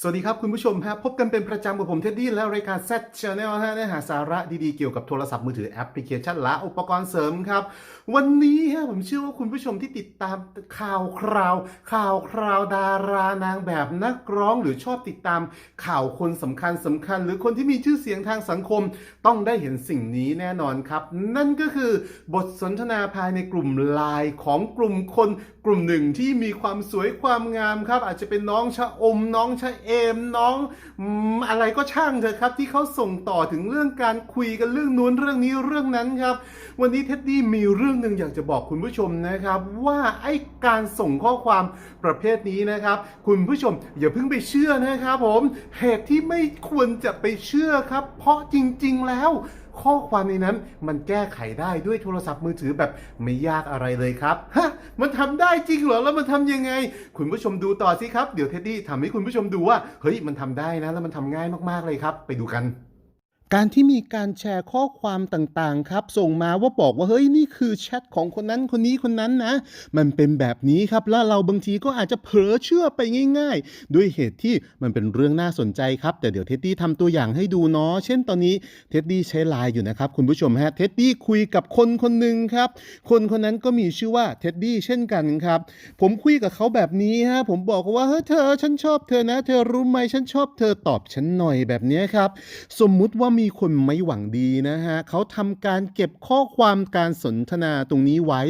สวัสดีครับคุณผู้ชมฮะพบกันเป็นประจำกับผมเท็ดดี้และรายการ Z Channel ฮะเนื้อหาสาระดีๆ เกี่ยวกับโทรศัพท์มือถือแอปพลิเคชันและอุปกรณ์เสริมครับ วันนี้ฮะผมเชื่อว่าคุณผู้ชมที่ติดตามข่าวคราว ข่าวคราวดารานางแบบนักร้องหรือชอบติดตามข่าวคนสำคัญสำคัญ หรือคนที่มีชื่อเสียงทางสังคมต้องได้เห็นสิ่งนี้แน่นอนครับ นั่นก็คือบทสนทนาภายในกลุ่มไลน์ของกลุ่มคนกลุ่มหนึ่งที่มีความสวยความงามครับ อาจจะเป็นน้องชะอมน้องชะเอมน้องอะไรก็ช่างเถอะครับ ที่เขาส่งต่อถึงเรื่องการคุยกันเรื่องนู้นเรื่องนี้เรื่องนั้นครับ วันนี้เท็ดดี้มีเรื่องหนึ่งอยากจะบอกคุณผู้ชมนะครับ ว่าไอ้การส่งข้อความประเภทนี้นะครับ คุณผู้ชมอย่าเพิ่งไปเชื่อนะครับผมเหตุที่ไม่ควรจะไปเชื่อครับ เพราะจริง ๆแล้ว ข้อความในนั้นมันแก้ไขได้ด้วยโทรศัพท์มือถือแบบไม่ยากอะไรเลยครับ ฮะ มันทำได้จริงเหรอ แล้วมันทำยังไง คุณผู้ชมดูต่อสิครับ เดี๋ยวเท็ดดี้ทำให้คุณผู้ชมดูว่า เฮ้ย มันทำได้นะ แล้วมันทำง่ายมากๆเลยครับ ไปดูกัน การที่มีการแชร์ข้อความต่างๆครับ ส่งมาว่าบอกว่าเฮ้ยนี่คือแชทของคนนั้นคนนี้คนนั้นนะ มันเป็นแบบนี้ครับ แล้วเราบางทีก็อาจจะเผลอเชื่อไปง่าย ๆ ด้วยเหตุที่มันเป็นเรื่องน่าสนใจครับ แต่เดี๋ยวเท็ดดี้ทำตัวอย่างให้ดูเนาะเช่นตอนนี้เท็ดดี้ใช้ไลน์อยู่นะครับคุณผู้ชมฮะเท็ดดี้คุยกับคนคนหนึ่งครับ คนคนนั้นก็มีชื่อว่าเท็ดดี้เช่นกันครับ ผมคุยกับเขาแบบนี้ฮะผมบอกว่าเฮ้ยเธอฉันชอบเธอนะ เธอรู้ไหมฉันชอบเธอตอบฉันหน่อยแบบนี้ครับ สมมุติว่ามีีคนไม่หวังดีนะฮะเขาทำการเก็บข้อความการสนทนาตรงนี้ไว้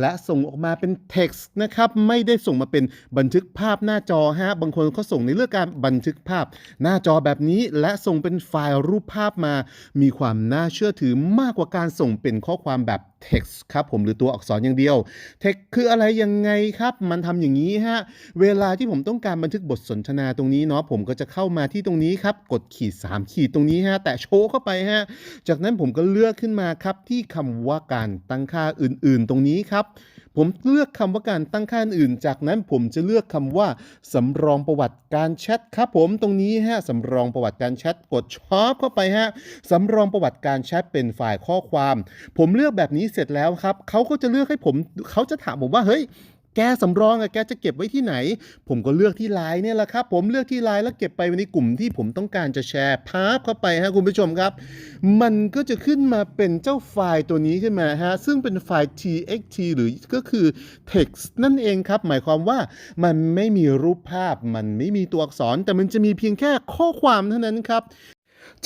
และส่งออกมาเป็นเท็กซ์นะครับ ไม่ได้ส่งมาเป็นบันทึกภาพหน้าจอฮะบางคนเขาส่งในเรื่องการบันทึกภาพ หน้าจอแบบนี้และส่งเป็นไฟล์รูปภาพมา มีความน่าเชื่อถือมากกว่าการส่งเป็นข้อความแบบ text ครับผมหรือตัวอักษรอย่างเดียว text คืออะไรยังไงครับ มันทำอย่างนี้ฮะ เวลาที่ผมต้องการบันทึกบทสนทนาตรงนี้เนาะผมก็จะเข้ามาที่ตรงนี้ครับ กดขีด 3 ขีดตรงนี้ฮะ แตะโชว์เข้าไปฮะ จากนั้นผมก็เลือกขึ้นมาครับที่คำว่าการตั้งค่าอื่น ๆ ตรงนี้ครับ ผมเลือกคำว่าการตั้งค่าอื่น จากนั้นผมจะเลือกคำว่าสำรองประวัติการแชทครับผมตรงนี้ฮะสำรองประวัติการแชทกดชอปเข้าไปฮะสำรองประวัติการแชทเป็นฝ่ายข้อความ ผมเลือกแบบนี้เสร็จแล้วครับเขาก็จะเลือกให้ผมเขาจะถามผมว่าเฮ้ย แกสำรองอะแกจะเก็บไว้ที่ไหน ผมก็เลือกที่ไลน์เนี่ยแหละครับ ผมเลือกที่ไลน์แล้วเก็บไปในกลุ่มที่ผมต้องการจะแชร์ภาพเข้าไปฮะคุณผู้ชมครับ มันก็จะขึ้นมาเป็นเจ้าไฟล์ตัวนี้ขึ้นมาฮะซึ่งเป็นไฟล์ txt หรือก็คือ text นั่นเองครับ หมายความว่ามันไม่มีรูปภาพ มันไม่มีตัวอักษร แต่มันจะมีเพียงแค่ข้อความเท่านั้นครับ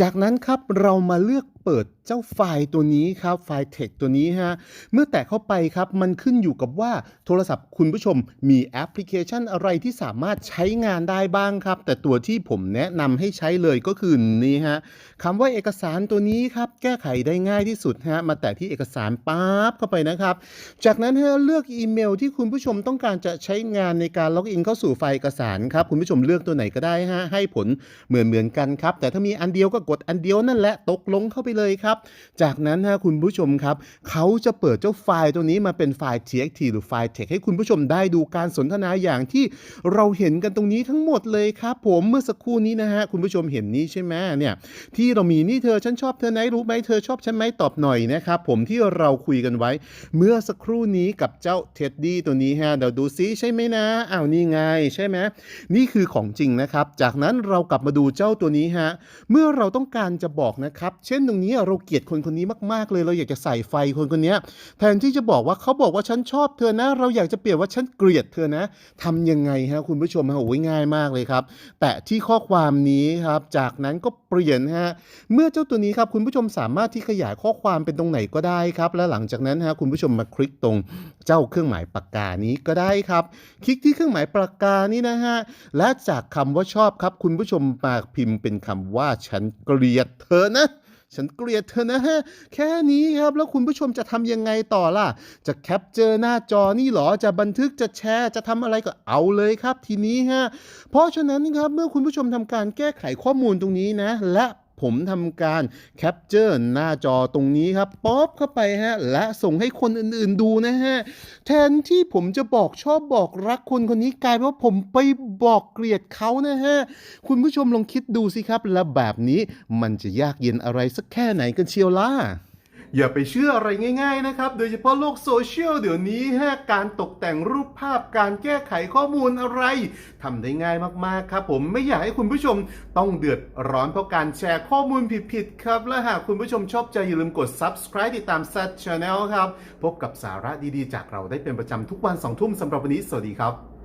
จากนั้นครับเรามาเลือก เปิดเจ้าไฟล์ตัวนี้ครับไฟล์ text ตัวนี้ฮะเมื่อแตะเข้าไปครับมันขึ้นอยู่กับว่าโทรศัพท์คุณผู้ชมมีแอปพลิเคชันอะไรที่สามารถใช้งานได้บ้างครับ แต่ตัวที่ผมแนะนำให้ใช้เลยก็คือนี่ฮะคำว่าเอกสารตัวนี้ครับแก้ไขได้ง่ายที่สุดฮะมาแตะที่เอกสารปั๊บเข้าไปนะครับ จากนั้นฮะเลือกอีเมลที่คุณผู้ชมต้องการจะใช้งานในการล็อกอินเข้าสู่ไฟล์เอกสารครับคุณผู้ชมเลือกตัวไหนก็ได้ฮะให้ผลเหมือนเหมือนกันครับแต่ถ้ามีอันเดียวก็กดอันเดียวนั่นแหละตกลงเข้าไปเลยครับ จากนั้นฮะคุณผู้ชมครับเขาจะเปิดเจ้าไฟล์ตัวนี้มาเป็นไฟล์ txt หรือไฟล์ text ให้คุณผู้ชมได้ดูการสนทนาอย่างที่เราเห็นกันตรงนี้ทั้งหมดเลยครับผมเมื่อสักครู่นี้นะฮะคุณผู้ชมเห็นนี้ใช่ไหมเนี่ยที่เรามีนี่เธอฉันชอบเธอไหนรู้ไหมเธอชอบฉันไหมตอบหน่อยนะครับผมที่เราคุยกันไว้ เมื่อสักครู่นี้กับเจ้าเท็ดดี้ตัวนี้ฮะเดี๋ยวดูซิใช่ไหมนะอ้าวนี่ไงใช่ไหมนี่คือของจริงนะครับ จากนั้นเรากลับมาดูเจ้าตัวนี้ฮะเมื่อเราต้องการจะบอกนะครับ เช่นตรงนี้เราเกลียดคนคนนี้มากๆเลย เราอยากจะใส่ไฟคนคนนี้แทนที่จะบอกว่าเขาบอกว่าฉันชอบเธอนะ เราอยากจะเปลี่ยนว่าฉันเกลียดเธอนะทำยังไงฮะคุณผู้ชมฮะโอ้ยง่ายมากเลยครับ แตะที่ข้อความนี้ครับ จากนั้นก็เปลี่ยนฮะเมื่อเจ้าตัวนี้ครับคุณผู้ชมสามารถที่ขยายข้อความเป็นตรงไหนก็ได้ครับ และหลังจากนั้นฮะคุณผู้ชมมาคลิกตรงเจ้าเครื่องหมายปากกานี้ก็ได้ครับ คลิกที่เครื่องหมายปากกานี้นะฮะและจากคำว่าชอบครับ คุณผู้ชมมาพิมพ์เป็นคำว่าฉันเกลียดเธอนะ ฉันเกลียดเธอนะฮะ แค่นี้ครับ แล้วคุณผู้ชมจะทำยังไงต่อล่ะ จะแคปเจอหน้าจอนี่หรอ จะบันทึก จะแชร์ จะทำอะไรก็เอาเลยครับทีนี้ฮะ เพราะฉะนั้นครับ เมื่อคุณผู้ชมทำการแก้ไขข้อมูลตรงนี้นะ และ ผมทำการแคปเจอร์หน้าจอตรงนี้ครับป๊อปเข้าไปฮะและส่งให้คนอื่นๆดูนะฮะ แทนที่ผมจะบอกชอบบอกรักคนคนนี้กลายเป็นว่าผมไปบอกเกลียดเขานะฮะ คุณผู้ชมลองคิดดูสิครับ และแบบนี้มันจะยากเย็นอะไรสักแค่ไหนกันเชียวล่ะ อย่าไปเชื่ออะไรง่ายๆนะครับ โดยเฉพาะโลกโซเชียลเดี๋ยวนี้ฮะการตกแต่งรูปภาพการแก้ไขข้อมูลอะไรทำได้ง่ายมากๆครับผมไม่อยากให้คุณผู้ชมต้องเดือดร้อนเพราะการแชร์ข้อมูลผิดๆครับ และหากคุณผู้ชมชอบใจอย่าลืมกด subscribe ติดตาม Set Channel ครับ พบกับสาระดีๆ จากเราได้เป็นประจำทุกวัน2ทุ่มสำหรับวันนี้ สวัสดีครับ